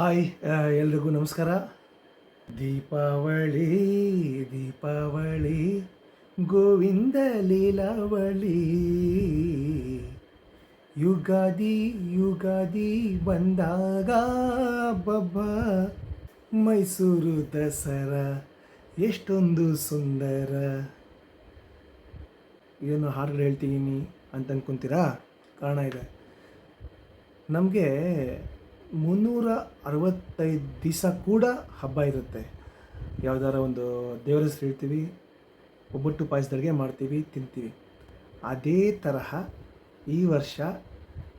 Hi ಎಲ್ರಿಗೂ ನಮಸ್ಕಾರ. ದೀಪಾವಳಿ ದೀಪಾವಳಿ, ಗೋವಿಂದ ಲೀಲಾವಳಿ. ಯುಗಾದಿ ಯುಗಾದಿ ಬಂದಾಗ ಬಬ್ಬ, ಮೈಸೂರು ದಸರಾ, ಎಷ್ಟೊಂದು ಸುಂದರ. ಏನು ಹಾಡುಗಳು ಹೇಳ್ತೀನಿ ಅಂತ ಅಂದ್ಕೊಂತೀರಾ ಕಾರಣ ಇದೆ. ನಮಗೆ ಮುನ್ನೂರ ಅರವತ್ತೈದು ದಿವಸ ಕೂಡ ಹಬ್ಬ ಇರುತ್ತೆ. ಯಾವ್ದಾರ ಒಂದು ದೇವರ ಹೆಸರು ಹೇಳ್ತೀವಿ, ಒಬ್ಬಟ್ಟು ಪಾಯಸದಡುಗೆ ಮಾಡ್ತೀವಿ, ತಿಂತೀವಿ. ಅದೇ ತರಹ ಈ ವರ್ಷ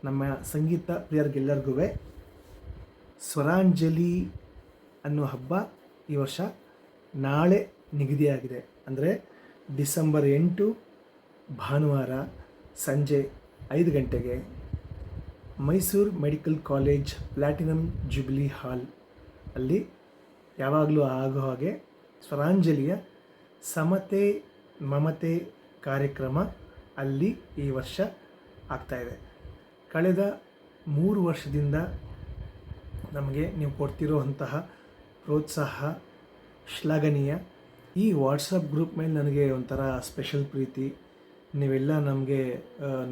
ನಮ್ಮ ಸಂಗೀತ ಪ್ರಿಯರಿಗೆಲ್ಲರಿಗೂ ಸ್ವರಾಂಜಲಿ ಅನ್ನೋ ಹಬ್ಬ ಈ ವರ್ಷ ನಾಳೆ ನಿಗದಿಯಾಗಿದೆ. ಅಂದರೆ ಡಿಸೆಂಬರ್ ಎಂಟು ಭಾನುವಾರ ಸಂಜೆ ಐದು ಗಂಟೆಗೆ Mysuru medical college platinum jubilee hall ಅಲ್ಲಿ ಯಾವಾಗಲೂ ಆಗೋ ಹಾಗೆ ಸ್ವರಾಂಜಲಿಯ ಸಮತೆ ಮಮತೆ ಕಾರ್ಯಕ್ರಮ ಅಲ್ಲಿ ಈ ವರ್ಷ ಆಗ್ತಾಯಿದೆ ಕಳೆದ ಮೂರು ವರ್ಷದಿಂದ ನಮಗೆ ನೀವು ಕೊಡ್ತಿರೋಂತಹ ಪ್ರೋತ್ಸಾಹ, ಶ್ಲಾಘನೀಯ ಈ ವಾಟ್ಸಪ್ ಗ್ರೂಪ್ ಮೇಲೆ ನನಗೆ ಒಂಥರ ಸ್ಪೆಷಲ್ ಪ್ರೀತಿ ನೀವೆಲ್ಲ ನಮಗೆ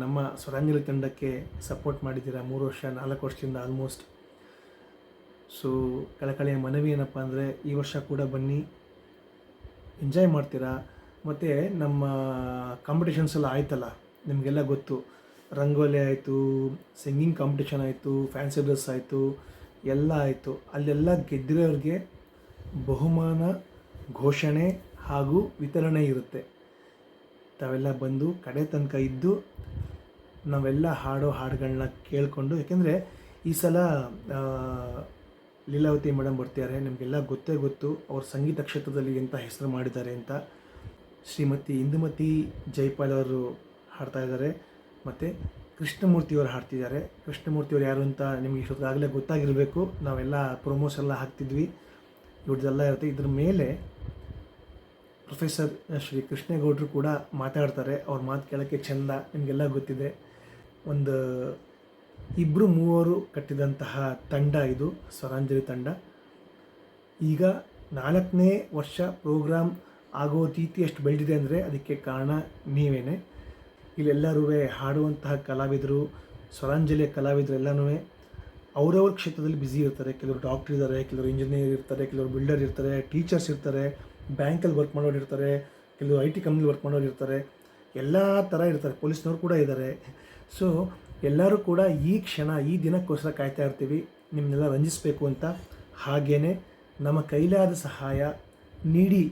ನಮ್ಮ ಸ್ವರಾಂಜಲಿ ತಂಡಕ್ಕೆ ಸಪೋರ್ಟ್ ಮಾಡಿದ್ದೀರಾ? ಮೂರು ವರ್ಷ, ನಾಲ್ಕು ವರ್ಷದಿಂದ ಆಲ್ಮೋಸ್ಟ್ ಸೊ ಕಳಕಳಿಯ ಮನವಿ ಏನಪ್ಪ ಅಂದರೆ, ಈ ವರ್ಷ ಕೂಡ ಬನ್ನಿ. ಎಂಜಾಯ್ ಮಾಡ್ತೀರಾ? ಮತ್ತು ನಮ್ಮ ಕಾಂಪಿಟೇಷನ್ಸ್ ಎಲ್ಲ ಆಯ್ತಲ್ಲ? ನಿಮಗೆಲ್ಲ ಗೊತ್ತು. ರಂಗೋಲಿ ಆಯಿತು ಸಿಂಗಿಂಗ್ ಕಾಂಪಿಟೇಷನ್ ಆಯಿತು ಫ್ಯಾನ್ಸಿ ಡ್ರೆಸ್ ಆಯಿತು, ಎಲ್ಲ ಆಯಿತು. ಅಲ್ಲೆಲ್ಲ ಗೆದ್ದಿರೋರಿಗೆ ಬಹುಮಾನ, ಘೋಷಣೆ ಹಾಗೂ ವಿತರಣೆ ಇರುತ್ತೆ. ತಾವೆಲ್ಲ ಬಂದು ಕಡೆ ತನಕ ಇದ್ದು ನಾವೆಲ್ಲ ಹಾಡೋ ಹಾಡುಗಳನ್ನ ಕೇಳಿಕೊಂಡು, ಯಾಕೆಂದರೆ ಈ ಸಲ ಲೀಲಾವತಿ ಮೇಡಮ್ ಬರ್ತಿದ್ದಾರೆ ನಿಮಗೆಲ್ಲ ಗೊತ್ತೇ ಗೊತ್ತು, ಅವ್ರ ಸಂಗೀತ ಕ್ಷೇತ್ರದಲ್ಲಿ ಎಂಥ ಹೆಸರು ಮಾಡಿದ್ದಾರೆ ಅಂತ. ಶ್ರೀಮತಿ ಇಂದುಮತಿ ಜೈಪಾಲ್ ಅವರು ಹಾಡ್ತಾ ಇದ್ದಾರೆ, ಮತ್ತು ಕೃಷ್ಣಮೂರ್ತಿಯವರು ಹಾಡ್ತಿದ್ದಾರೆ. ಕೃಷ್ಣಮೂರ್ತಿಯವರು ಯಾರು ಅಂತ ನಿಮಗೆ ಆಗಲೇ ಗೊತ್ತಾಗಿರಬೇಕು. ನಾವೆಲ್ಲ ಪ್ರೊಮೋಸ್ ಎಲ್ಲ ಹಾಕ್ತಿದ್ವಿ. ಇವ್ರದ್ದೆಲ್ಲ ಇರುತ್ತೆ. ಇದ್ರ ಮೇಲೆ ಪ್ರೊಫೆಸರ್ ಶ್ರೀ ಕೃಷ್ಣೇಗೌಡರು ಕೂಡ ಮಾತಾಡ್ತಾರೆ. ಅವ್ರ ಮಾತು ಕೇಳೋಕ್ಕೆ ಚೆಂದ, ನಿಮಗೆಲ್ಲ ಗೊತ್ತಿದೆ. ಒಂದು ಇಬ್ಬರು ಮೂವರು ಕಟ್ಟಿದಂತಹ ತಂಡ ಇದು, ಸ್ವರಾಂಜಲಿ ತಂಡ. ಈಗ ನಾಲ್ಕನೇ ವರ್ಷ ಪ್ರೋಗ್ರಾಮ್ ಆಗೋ ರೀತಿ ಎಷ್ಟು ಬೆಳೆದಿದೆ ಅಂದರೆ ಅದಕ್ಕೆ ಕಾರಣ ನೀವೇನೆ. ಇಲ್ಲೆಲ್ಲರೂ ಹಾಡುವಂತಹ ಕಲಾವಿದರು, ಸ್ವರಾಂಜಲಿಯ ಕಲಾವಿದರು ಎಲ್ಲನೂ ಅವರವ್ರ ಕ್ಷೇತ್ರದಲ್ಲಿ ಬ್ಯುಸಿ ಇರ್ತಾರೆ. ಕೆಲವರು ಡಾಕ್ಟ್ರ್ ಇದ್ದಾರೆ, ಕೆಲವರು ಇಂಜಿನಿಯರ್ ಇರ್ತಾರೆ, ಕೆಲವರು ಬಿಲ್ಡರ್ ಇರ್ತಾರೆ ಟೀಚರ್ಸ್ ಇರ್ತಾರೆ. ಬ್ಯಾಂಕಲ್ಲಿ ವರ್ಕ್ ಮಾಡೋರು ಇರ್ತಾರೆ, ಕೆಲವು ಐ ಟಿ ಕಂಪ್ನಿಲಿ ವರ್ಕ್ ಮಾಡೋರು ಇರ್ತಾರೆ, ಎಲ್ಲ ಥರ ಇರ್ತಾರೆ, ಪೊಲೀಸ್ನವ್ರು ಕೂಡ ಇದ್ದಾರೆ ಸೊ ಎಲ್ಲರೂ ಕೂಡ ಈ ಕ್ಷಣ, ಈ ದಿನಕ್ಕೋಸ್ಕರ ಕಾಯ್ತಾ ಇರ್ತೀವಿ ನಿಮ್ಮನ್ನೆಲ್ಲ ರಂಜಿಸಬೇಕು ಅಂತ. ಹಾಗೇ ನಮ್ಮ ಕೈಲಾದ ಸಹಾಯ, ನೀಡಿ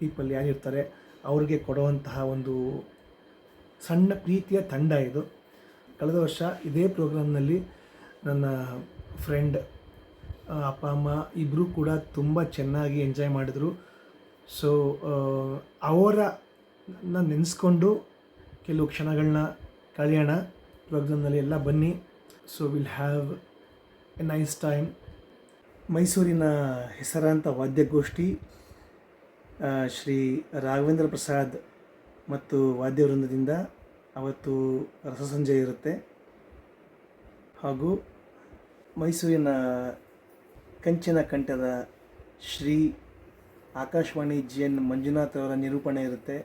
ಪೀಪಲ್ ಯಾರಿರ್ತಾರೆ, ಅವ್ರಿಗೆ ಕೊಡುವಂತಹ ಒಂದು ಸಣ್ಣ ಪ್ರೀತಿಯ ತಂಡ ಇದು. ಕಳೆದ ವರ್ಷ ಇದೇ ಪ್ರೋಗ್ರಾಮ್ನಲ್ಲಿ ನನ್ನ ಫ್ರೆಂಡ್ ಅಪ್ಪ, ಅಮ್ಮ ಇಬ್ಬರೂ ಕೂಡ ತುಂಬ ಚೆನ್ನಾಗಿ ಎಂಜಾಯ್ ಮಾಡಿದರು. ಸೊ ಅವರ ನೆನೆಸ್ಕೊಂಡು ಕೆಲವು ಕ್ಷಣಗಳನ್ನ ಕಳೆಯೋಣ ಪ್ರೋಗ್ರಾಮ್ನಲ್ಲಿ ಎಲ್ಲ ಬನ್ನಿ. So will have a nice time ಮೈಸೂರಿನ ಹೆಸರಾಂತ ವಾದ್ಯಗೋಷ್ಠಿ ಶ್ರೀ ರಾಘವೇಂದ್ರ ಪ್ರಸಾದ್ ಮತ್ತು ವಾದ್ಯವೃಂದದಿಂದ ಅವತ್ತು ರಸಸಂಜೆ ಇರುತ್ತೆ. ಹಾಗೂ ಮೈಸೂರಿನ ಕಂಚಿನ ಕಂಠದ ಶ್ರೀ ಆಕಾಶವಾಣಿ ಜಿ ಎನ್ ಮಂಜುನಾಥ್ ಅವರ ನಿರೂಪಣೆ ಇರುತ್ತೆ.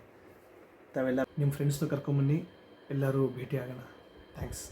ತಾವೆಲ್ಲ ನಿಮ್ಮ ಫ್ರೆಂಡ್ಸ್ನ ಕರ್ಕೊಂಬನ್ನಿ ಎಲ್ಲರೂ ಭೇಟಿ ಆಗೋಣ ಥ್ಯಾಂಕ್ಸ್